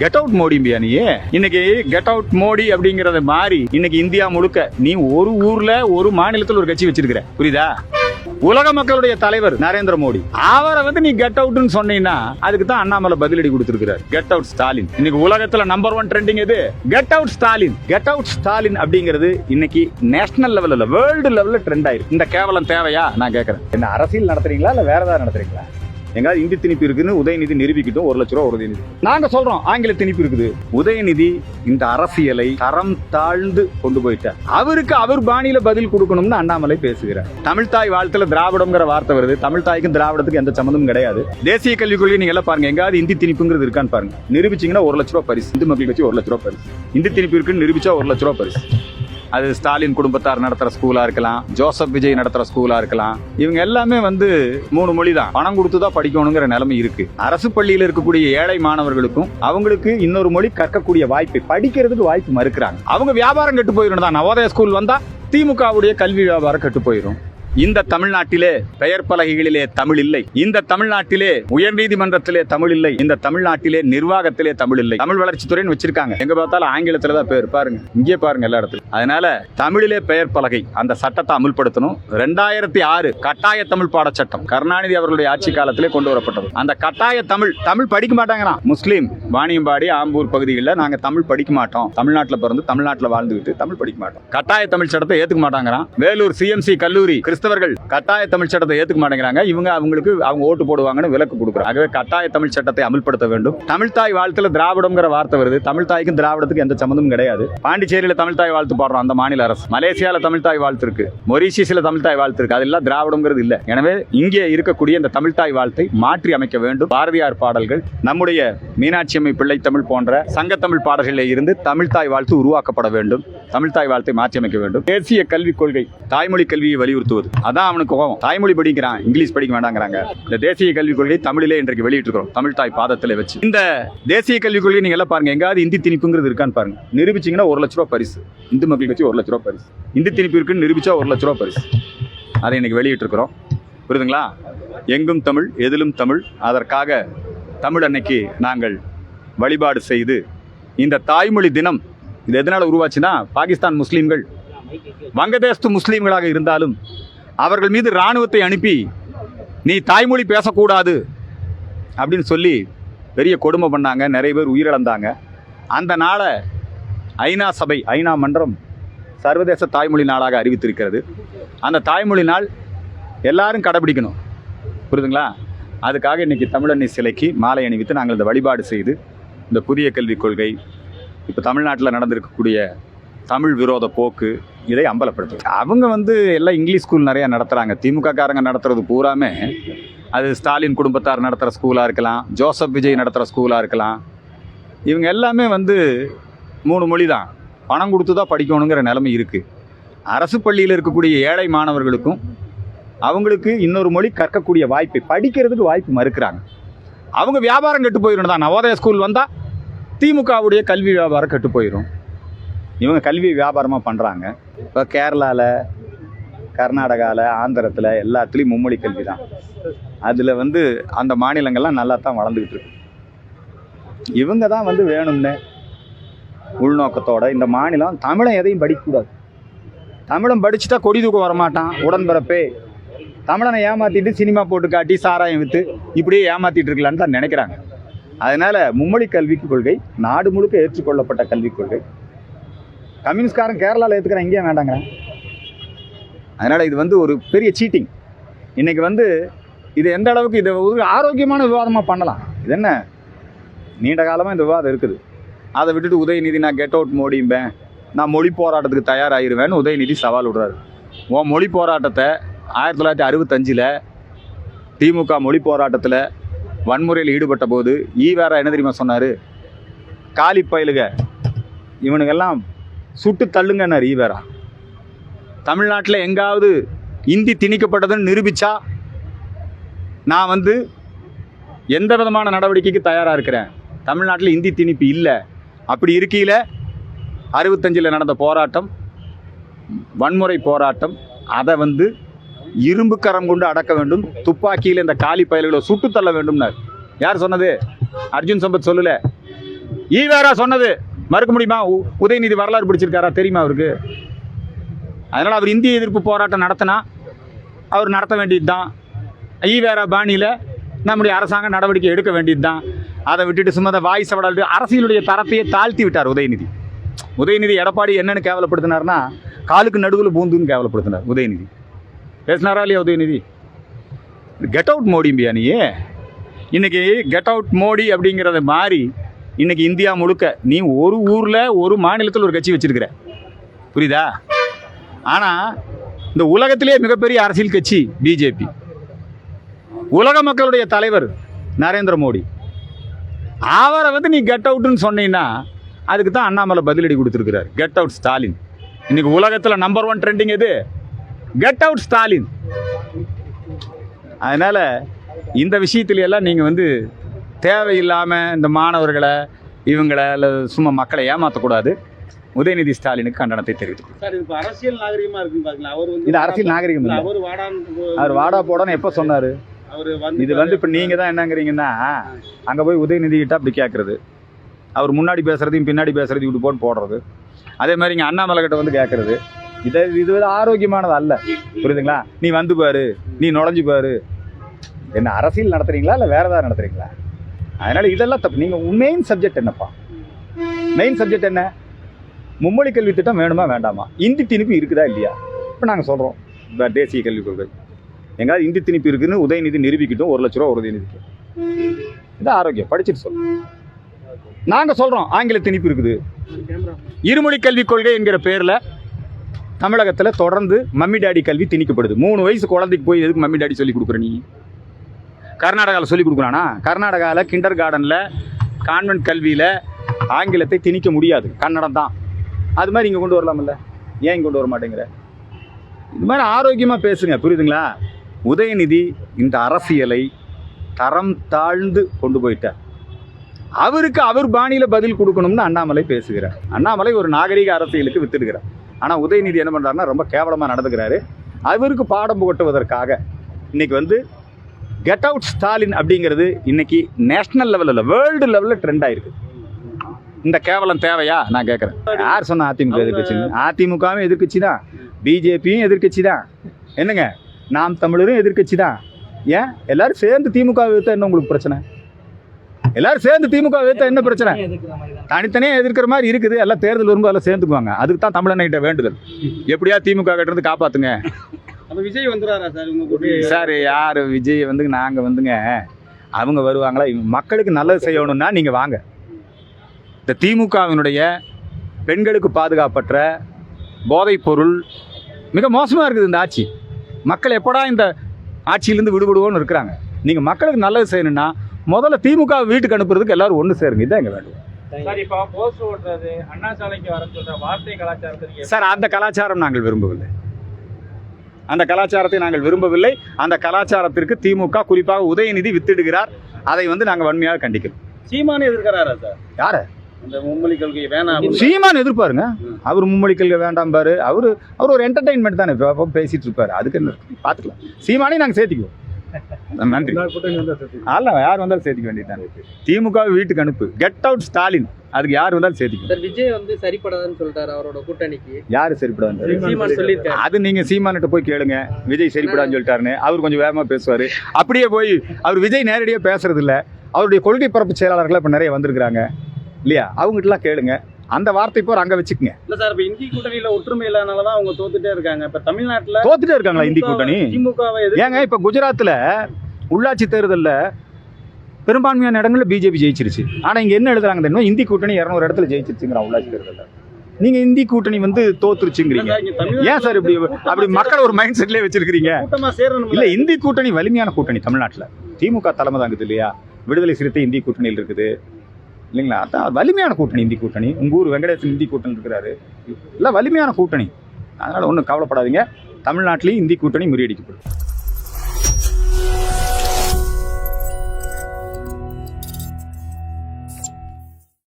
Get out மோடிம்பியா நீ இன்னைக்கு get out Modi அப்படிங்கறத மாறி இன்னைக்கு இந்தியா முழுக்க நீ ஒரு ஊர்ல ஒரு மாநிலத்தில் ஒரு கட்சி வச்சிருக்கிற. புரியுதா? உலக மக்களுடைய தலைவர் நரேந்திர மோடி. அவரை வந்து நீ கெட் அவுட்னு சொன்னீங்கன்னா அதுக்கு தான் அண்ணாமலை பதிலடி கொடுத்திருக்கிறார். கெட் அவுட் ஸ்டாலின் இன்னைக்கு உலகத்துல நம்பர் ஒன் ட்ரெண்டிங் எது? Get out Stalin get out Stalin அப்படிங்கிறது இன்னைக்கு நேஷனல் லெவல்ல வேர்ல்டு லெவல்ல ட்ரெண்ட் ஆயிருக்கு. இந்த கேவலம் தேவையா? நான் கேட்கறேன் என்ன அரசியல் நடத்துறீங்களா இல்ல வேற ஏதாவது நடத்துறீங்களா? எங்காவது இந்தி திணிப்பு இருக்குன்னு உதயநிதி நிரூபிக்கட்டும் ஒரு லட்ச ரூபா உதயநிதி. நாங்க சொல்றோம் ஆங்கில திணிப்பு இருக்குது. உதயநிதி இந்த அரசியலை தரம் தாழ்ந்து கொண்டு போயிட்டார். அவருக்கு அவர் பாணியில பதில் கொடுக்கணும்னு அண்ணாமலை பேசுகிறார். தமிழ் தாய் வாழ்த்துல திராவிடம்ங்கிற வார்த்தை வருது. தமிழ் தாய்க்கும் திராவிடத்துக்கும் எந்த சம்மந்தமும் கிடையாது. தேசிய கல்விக் கொள்கை நீங்க எல்லாம் பாருங்க எங்காவது இந்தி திணிப்புங்கிறது இருக்கான்னு பாருங்க. நிரூபிச்சீங்கன்னா ஒரு லட்ச ரூபா பரிசு. இந்து மக்கள் கட்சி ஒரு லட்ச ரூபா பரிசு. இந்தி திணிப்பு இருக்குன்னு நிரூபிச்சா ஒரு லட்ச ரூபா பரிசு. அது ஸ்டாலின் குடும்பத்தார் நடத்துற ஸ்கூலா இருக்கலாம் ஜோசப் விஜய் நடத்துற ஸ்கூலா இருக்கலாம். இவங்க எல்லாமே வந்து மூணு மொழி தான் பணம் கொடுத்து தான் படிக்கணுங்கிற நிலைமை இருக்கு. அரசு பள்ளியில் இருக்கக்கூடிய ஏழை மாணவர்களுக்கும் அவங்களுக்கு இன்னொரு மொழி கற்கக்கூடிய வாய்ப்பை படிக்கிறதுக்கு வாய்ப்பு மறுக்கிறாங்க. அவங்க வியாபாரம் கெட்டு போயிடும் தான். நவோதய ஸ்கூல் வந்தா திமுகவுடைய கல்வி வியாபாரம் கெட்டு போயிடும் இந்த தமிழ்நாட்டிலே பெயர் பலகைகளிலே தமிழ் இல்லை. இந்த தமிழ்நாட்டிலே உயர்நீதிமன்றத்திலே தமிழ் இல்லை. இந்த தமிழ்நாட்டிலே நிர்வாகத்திலே தமிழ் இல்லை. தமிழ் வளர்ச்சித்துறைன்னு வச்சிருக்காங்க. எங்க பார்த்தாலும் ஆங்கிலத்துல தான் பேர் பாருங்க. இங்கே பாருங்க எல்லா இடத்துல அதனால தமிழிலே பெயர் பலகை அந்த சட்டத்தை அமுல்படுத்தணும். ரெண்டாயிரத்தி ஆறு கட்டாய தமிழ் பாடச்சட்டம் கருணாநிதி அவர்களுடைய ஆட்சி காலத்திலே கொண்டு வரப்பட்டது. அந்த கட்டாய தமிழ் தமிழ் படிக்க மாட்டாங்களாம். முஸ்லீம் வாணியம்பாடி ஆம்பூர் பகுதிகளில் நாங்க தமிழ் படிக்க மாட்டோம். தமிழ்நாட்டில் பிறந்து தமிழ்நாட்டில் வாழ்ந்துகிட்டு தமிழ் படிக்க மாட்டோம். கட்டாய தமிழ் சட்டத்தை ஏற்றுக்க மாட்டாங்கிறான் வேலூர் சிஎம்சி கல்லூரி கிறிஸ்து கிறிஸ்தவர்கள் கட்டாய தமிழ் சட்டத்தை ஏத்துக்க மாட்டேங்கிறாங்க. இவங்க அவங்களுக்கு அவங்க ஓட்டு போடுவாங்கன்னு விலக்கு கொடுக்குறாங்க. ஆகவே கட்டாய தமிழ் சட்டத்தை அமல்படுத்த வேண்டும். தமிழ் தாய் வாழ்த்துல திராவிடம்ங்கிற வார்த்தை வருது. தமிழ் தாய்க்கும் திராவிடத்துக்கும் எந்த சம்மந்தமும் கிடையாது. பாண்டிச்சேரியில தமிழ் தாய் வாழ்த்து பாடுறோம் அந்த மாநில அரசு. மலேசியால தமிழ் தாய் வாழ்த்து இருக்கு. மொரீஷியஸ்ல தமிழ் தாய் வாழ்த்து இருக்கு. அதெல்லாம் திராவிடம்ங்கிறது இல்ல. எனவே இங்கே இருக்கக்கூடிய இந்த தமிழ் தாய் வாழ்த்தை மாற்றி அமைக்க வேண்டும். பாரதியார் பாடல்கள் நம்முடைய மீனாட்சி அம்மை பிள்ளை தமிழ் போன்ற சங்கத்தமிழ் பாடல்களில் இருந்து தமிழ் தாய் வாழ்த்து உருவாக்கப்பட வேண்டும். தமிழ் தாய் வாழ்த்தை மாற்றி அமைக்க வேண்டும். தேசிய கல்விக் கொள்கை தாய்மொழி கல்வியை வலியுறுத்துவது. அதான் அவனுக்கு கோபம். தாய்மொழி படிக்கிறான் இங்கிலீஷ் படிக்க வேண்டாங்கிறாங்க. இந்த தேசிய கல்விக் கொள்கை தமிழிலே இன்றைக்கு வெளியிட்டிருக்கிறோம். தமிழ் தாய் பாதத்தில் வச்சு. இந்த தேசிய கல்விக் கொள்கை நீங்க எல்லாம் பாருங்க. எங்காவது இந்தி திணிப்புங்கிறது இருக்கான்னு பாருங்க. நிரூபிச்சிங்கன்னா ஒரு லட்ச ரூபா பரிசு. இந்து மக்கள் கட்சி ஒரு லட்ச ரூபா பரிசு. இந்தி திணிப்பு இருக்குன்னு நிரூபிச்சா ஒரு லட்ச ரூபா பரிசு. அதை இன்னைக்கு வெளியிட்டிருக்கிறோம். புரியுதுங்களா? எங்கும் தமிழ் எதிலும் தமிழ். அதற்காக தமிழ் அன்னைக்கு நாங்கள் வழிபாடு செய்து இந்த தாய்மொழி தினம் இது எதனால் உருவாச்சுன்னா பாகிஸ்தான் முஸ்லீம்கள் வங்கதேசத்து முஸ்லீம்களாக இருந்தாலும் அவர்கள் மீது இராணுவத்தை அனுப்பி நீ தாய்மொழி பேசக்கூடாது அப்படின்னு சொல்லி பெரிய கொடுமை பண்ணாங்க. நிறைய பேர் உயிரிழந்தாங்க. அந்த நாளை ஐநா சபை ஐநா மன்றம் சர்வதேச தாய்மொழி நாளாக அறிவித்திருக்கிறது. அந்த தாய்மொழி நாள் எல்லாரும் கடைபிடிக்கணும். புரியுதுங்களா? அதுக்காக இன்னைக்கு தமிழண்ணி சிலைக்கு மாலை அணிவித்து நாங்கள் இந்த வழிபாடு செய்து இந்த புதிய கல்விக் கொள்கை இப்போ தமிழ்நாட்டில் நடந்திருக்கக்கூடிய தமிழ் விரோத போக்கு இதை அம்பலப்படுத்து அவங்க வந்து எல்லாம் இங்கிலீஷ் ஸ்கூல் நிறையா நடத்துகிறாங்க திமுக காரங்க நடத்துறது பூராமே அது ஸ்டாலின் குடும்பத்தார் நடத்துகிற ஸ்கூலாக இருக்கலாம் ஜோசப் விஜய் நடத்துகிற ஸ்கூலாக இருக்கலாம். இவங்க எல்லாமே வந்து மூணு மொழி தான். பணம் கொடுத்து தான் படிக்கணுங்கிற நிலைமை இருக்குது அரசு பள்ளியில் இருக்கக்கூடிய ஏழை மாணவர்களுக்கும் அவங்களுக்கு இன்னொரு மொழி கற்கக்கூடிய வாய்ப்பை படிக்கிறதுக்கு வாய்ப்பு மறுக்கிறாங்க. அவங்க வியாபாரம் கெட்டு போயிடும் தான். நவோதய ஸ்கூல் வந்தால் திமுகவுடைய கல்வி வியாபாரம் கெட்டு போயிடும் இவங்க கல்வி வியாபாரமாக பண்ணுறாங்க இப்போ கேரளாவில் கர்நாடகாவில் ஆந்திரத்தில் எல்லாத்துலேயும் மும்மொழி கல்வி தான் அதில் வந்து அந்த மாநிலங்கள்லாம் நல்லா தான் வளர்ந்துக்கிட்டு இருக்கு. இவங்க தான் வந்து வேணும்னு உள்நோக்கத்தோட இந்த மாநிலம் தமிழன் எதையும் படிக்கக்கூடாது. தமிழன் படிச்சுட்டா கொடி தூக்கம் வரமாட்டான் உடன்பிறப்பே. தமிழனை ஏமாற்றிட்டு சினிமா போட்டு காட்டி சாராயம் விற்று இப்படியே ஏமாற்றிட்டு இருக்கலான்னு தான் நினைக்கிறாங்க. அதனால் மும்மொழி கல்விக் கொள்கை நாடு முழுக்க ஏற்றுக்கொள்ளப்பட்ட கல்விக் கொள்கை. கம்யூனிஸ்ட்காரன் கேரளாவில் ஏற்றுக்கிறேன் இங்கேயும் வேண்டாங்கிறேன். அதனால் இது வந்து ஒரு பெரிய சீட்டிங் இன்றைக்கி வந்து இது எந்த அளவுக்கு இதை ஒரு ஆரோக்கியமான விவாதமாக பண்ணலாம். இது என்ன? நீண்ட காலமாக இந்த விவாதம் இருக்குது. அதை விட்டுட்டு உதயநிதி நான் கெட் அவுட் மோடிம்பேன் நான் மொழி போராட்டத்துக்கு தயாராகிடுவேன்னு உதயநிதி சவால் விடுறாரு. உன் மொழி போராட்டத்தை ஆயிரத்தி தொள்ளாயிரத்தி அறுபத்தஞ்சில் திமுக மொழி போராட்டத்தில் வன்முறையில் ஈடுபட்ட போது ஈவேரா என்ன தெரியுமா சொன்னார்? காலி பயலுக. இவனுங்கெல்லாம் சுட்டு தள்ளுங்கன்னார் ஈவேரா தமிழ்நாட்டில் எங்காவது இந்தி திணிக்கப்பட்டதுன்னு நிரூபித்தா நான் வந்து எந்த விதமான நடவடிக்கைக்கு தயாராக இருக்கிறேன்? தமிழ்நாட்டில் இந்தி திணிப்பு இல்லை. அப்படி இருக்கையில் அறுபத்தஞ்சில் நடந்த போராட்டம் வன்முறை போராட்டம் அதை வந்து இரும்பு கரம் கொண்டு அடக்க வேண்டும் துப்பாக்கியில் இந்த காலி பயல்களை சுட்டு தள்ள வேண்டும்னார். யார் சொன்னது? அர்ஜுன் சம்பத் சொல்லல. ஈவேரா சொன்னது. மறுக்க முடியுமா? உ- உதயநிதி வரலாறு பிடிச்சிருக்காரா? தெரியுமா அவருக்கு? அதனால் அவர் இந்திய எதிர்ப்பு போராட்டம் நடத்தினா அவர் நடத்த வேண்டியது தான் ஈவேரா பாணியில் நம்முடைய அரசாங்கம் நடவடிக்கை எடுக்க வேண்டியது தான் அதை விட்டுட்டு சும்மா வாய் சவடால் அரசியலுடைய தரத்தையே தாழ்த்தி விட்டார் உதயநிதி. உதயநிதி எடப்பாடி என்னன்னு கேவலப்படுத்தினார்னா காலுக்கு நடுவில் பூந்துன்னு கேவலப்படுத்தினார் உதயநிதி. பேசினாரா இல்லையா உதயநிதி? கெட் அவுட் மோடிம்பியா நீ இன்னைக்கு கெட் அவுட் மோடி அப்படிங்கிறத மாறி இன்னைக்கு இந்தியா முழுக்க நீ ஒரு ஊரில் ஒரு மாநிலத்தில் ஒரு கட்சி வச்சிருக்கிற. புரியுதா? ஆனால் இந்த உலகத்திலே மிகப்பெரிய அரசியல் கட்சி பிஜேபி. உலக மக்களுடைய தலைவர் நரேந்திர மோடி. அவரை வந்து நீ கெட் அவுட்டுன்னு சொன்னீங்கன்னா அதுக்கு தான் அண்ணாமலை பதிலடி கொடுத்துருக்கிறார். Get out Stalin. இன்னைக்கு உலகத்தில் நம்பர் ஒன் ட்ரெண்டிங் எது? Get out Stalin. அதனால் இந்த விஷயத்துல எல்லாம் நீங்கள் வந்து தேவையில்லாமல் இந்த மாணவர்களை இவங்களை இல்லை சும்மா மக்களை ஏமாற்றக்கூடாது உதயநிதி ஸ்டாலினுக்கு கண்டனத்தை தெரிவித்துக் சார் இது இப்ப அரசியல் நாகரிகமா இருக்குன்னு அவர் வந்து இது அரசியல் நாகரிகம் இல்லை. அவர் வாடான்னு அவர் வாடா போடான்னு எப்போ சொன்னார்? இது வந்து இப்போ நீங்கள் தான் என்னங்கிறீங்கன்னா அங்கே போய் உதயநிதி கிட்ட அப்படி கேட்குறது அவர் முன்னாடி பேசுறதையும் பின்னாடி பேசுறதையும் இப்படி போட்டு போடுறது. அதே மாதிரி இங்கே அண்ணாமலை கிட்ட வந்து கேட்குறது இதை இது வந்து ஆரோக்கியமானது அல்ல. புரியுதுங்களா? நீ வந்து பாரு நீ நுழைஞ்சு பாரு. என்ன அரசியல் நடத்துறீங்களா இல்லை வேற ஏதாவது நடத்துறீங்களா? அதனால இதெல்லாம் தப்பு. நீங்கள் மெயின் சப்ஜெக்ட் என்னப்பா? மெயின் சப்ஜெக்ட் என்ன? மும்மொழி கல்வி திட்டம் வேணுமா வேண்டாமா? இந்தி திணிப்பு இருக்குதா இல்லையா? இப்போ நாங்கள் சொல்கிறோம் இப்போ தேசிய கல்விக் கொள்கை எங்காவது இந்தி திணிப்பு இருக்குன்னு உதயநிதி நிரூபிக்கட்டும் ஒரு லட்ச ரூபா உதயநிதிக்கு. இது ஆரோக்கியம். படிச்சுட்டு சொல்லு. நாங்கள் சொல்கிறோம் ஆங்கில திணிப்பு இருக்குது. இருமொழி கல்விக் கொள்கை என்கிற பேரில் தமிழகத்தில் தொடர்ந்து மம்மி டாடி கல்வி திணிக்கப்படுது. மூணு வயசு குழந்தைக்கு போய் எதுக்கு மம்மி டாடி சொல்லி கொடுக்குற நீ? கர்நாடகாவில் சொல்லி கொடுக்குறானா? கர்நாடகாவில் கிண்டர் கார்டனில் கான்வென்ட் கல்வியில் ஆங்கிலத்தை திணிக்க முடியாது. கன்னடம் தான். அது மாதிரி இங்கே கொண்டு வரலாம்ல. ஏன் கொண்டு வர மாட்டேங்கிற? இது மாதிரி ஆரோக்கியமாக பேசுங்க. புரியுதுங்களா? உதயநிதி இந்த அரசியலை தரம் தாழ்ந்து கொண்டு போயிட்டார். அவருக்கு அவர் பாணியில் பதில் கொடுக்கணும்னு அண்ணாமலை பேசுகிறார். அண்ணாமலை ஒரு நாகரிக அரசியலுக்கு வித்துடுகிறார். ஆனால் உதயநிதி என்ன பண்ணுறாருன்னா ரொம்ப கேவலமாக நடந்துக்கிறாரு. அவருக்கு பாடம் புகட்டுவதற்காக. இன்றைக்கி வந்து கெட் அவுட் ஸ்டாலின் அப்படிங்கிறது இன்னைக்கு நேஷனல் லெவலில் வேர்ல்டு லெவலில் ட்ரெண்ட் ஆயிருக்கு. இந்த கேவலம் தேவையா? நான் கேட்குறேன் யார் சொன்ன அதிமுக எதிர்கட்சி அதிமுகவும் எதிர்க்கட்சி தான். பிஜேபியும் எதிர்க்கட்சி தான். என்னங்க? நாம் தமிழரும் எதிர்க்கட்சி தான். ஏன்? எல்லாரும் சேர்ந்து திமுக எதிர்த்தா என்ன உங்களுக்கு பிரச்சனை? எல்லாரும் சேர்ந்து திமுக எதிர்த்தா என்ன பிரச்சனை? தனித்தனியாக எதிர்க்கிற மாதிரி இருக்குது. எல்லாம் தேர்தல் வரும்போது எல்லாம் சேர்ந்துக்குவாங்க அதுக்கு தான் தமிழன்கிட்ட வேண்டுதல். எப்படியா திமுக கிட்ட இருந்து காப்பாத்துங்க? அப்ப விஜய் வந்துறாரா சார் உங்க கூட சார் யார்? விஜய் வந்து நாங்கள் வந்துங்க. அவங்க வருவாங்களா? இவங்க மக்களுக்கு நல்லது செய்யணும்னா நீங்கள் வாங்க. இந்த திமுகவினுடைய பெண்களுக்கு பாதுகாப்பற்ற போதைப் பொருள் மிக மோசமாக இருக்குது இந்த ஆட்சி. மக்கள் எப்படா இந்த ஆட்சியிலேருந்து விடுபடுவோன்னு இருக்கிறாங்க. நீங்கள் மக்களுக்கு நல்லது செய்யணும்னா முதல்ல திமுக வீட்டுக்கு அனுப்புறதுக்கு எல்லாரும் ஒன்று சேருங்க. இதான் எங்கள் வேண்டும் சார் இப்போ போஸ்ட் ஓட்டுறது அண்ணா சாலைக்கு வர சொல்ற வார்த்தை கலாச்சாரத்தை நீங்க சார் அந்த கலாச்சாரம் நாங்கள் விரும்பவில்லை. அந்த கலாச்சாரத்தை நாங்கள் விரும்பவில்லை. அந்த கலாச்சாரத்திற்கு திமுக குறிப்பாக உதயநிதி வித்திடுகிறார். அதை வந்து நாங்கள் வன்மையாக கண்டிக்கிறோம். சீமானே எதிர்க்கிறாரா சார்? யாரு? இந்த மும்மொழி கொள்கை வேணாம் சீமான் எதிர்ப்பாருங்க. அவர் மும்மொழி கல்வி வேண்டாம் பாரு. அவர் அவர் ஒரு என்டர்டைன்மெண்ட் தானே. பேசிட்டு இருப்பாரு. அதுக்கு என்ன? பார்த்துக்கலாம். சீமானையும் நாங்கள் சேர்த்திக்குவோம். நன்றி. அல்ல யார் வந்தாலும் சேர்த்திக்க வேண்டியதுதானே. திமுக வீட்டுக்கு அனுப்பு. கெட் அவுட் ஸ்டாலின் அதுக்கு யார் வந்தாலும் சேர்த்திக்கும் சார் விஜய் வந்து சரிப்படாதுன்னு சொல்லிட்டாரு அவரோட கூட்டணிக்கு. யாரு சரிப்படாது அது நீங்க சீமான்கிட்ட போய் கேளுங்க. விஜய் சரிப்படான்னு சொல்லிட்டாருன்னு. அவர் கொஞ்சம் வேகமா பேசுவாரு. அப்படியே போய் அவர் விஜய் நேரடியாக பேசுறது இல்ல அவருடைய கொள்கை பரப்பு செயலாளர்கள் இப்ப நிறைய வந்திருக்கிறாங்க. இல்லையா? அவங்ககிட்டலாம் கேளுங்க. அந்த வார்த்தை போர் அங்க வச்சுக்கோங்க. இல்ல சார் இப்ப இந்தி கூட்டணியில ஒற்றுமை இல்லாதனாலதான் அவங்க தோத்துட்டே இருக்காங்க. இப்ப தமிழ்நாட்டுல தோத்துட்டே இருக்காங்களா இந்தி கூட்டணி? திமுகவை ஏங்க இப்ப குஜராத்ல உள்ளாட்சி தேர்தல்ல பெரும்பான்மையான இடங்கள்ல பிஜேபி ஜெயிச்சிருச்சு. ஆனா இங்க என்ன எழுதுறாங்க தெரியுமா? இந்தி கூட்டணி இரநூறு இடத்துல ஜெயிச்சிருச்சுங்கிற உள்ளாட்சி தேர்தல்ல. நீங்க இந்தி கூட்டணி வந்து தோத்துருச்சுங்கிறீங்க. ஏன் சார் இப்படி அப்படி மக்கள் ஒரு மைண்ட் செட்லயே சேரணும் இல்ல இந்தி கூட்டணி வலிமையான கூட்டணி தமிழ்நாட்டுல. திமுக தலைமை தாங்குது இல்லையா? விடுதலை சிறுத்தை இந்தி கூட்டணியில் இருக்குது. இல்லைங்களா? அதான் வலிமையான கூட்டணி இந்தி கூட்டணி. உங்கள் ஊர் வெங்கடேசன் இந்தி கூட்டணி இருக்கிறாரு. எல்லாம் வலிமையான கூட்டணி. அதனால் ஒன்றும் கவலைப்படாதீங்க. தமிழ்நாட்டிலையும் இந்தி கூட்டணி முறியடிக்கப்படும்.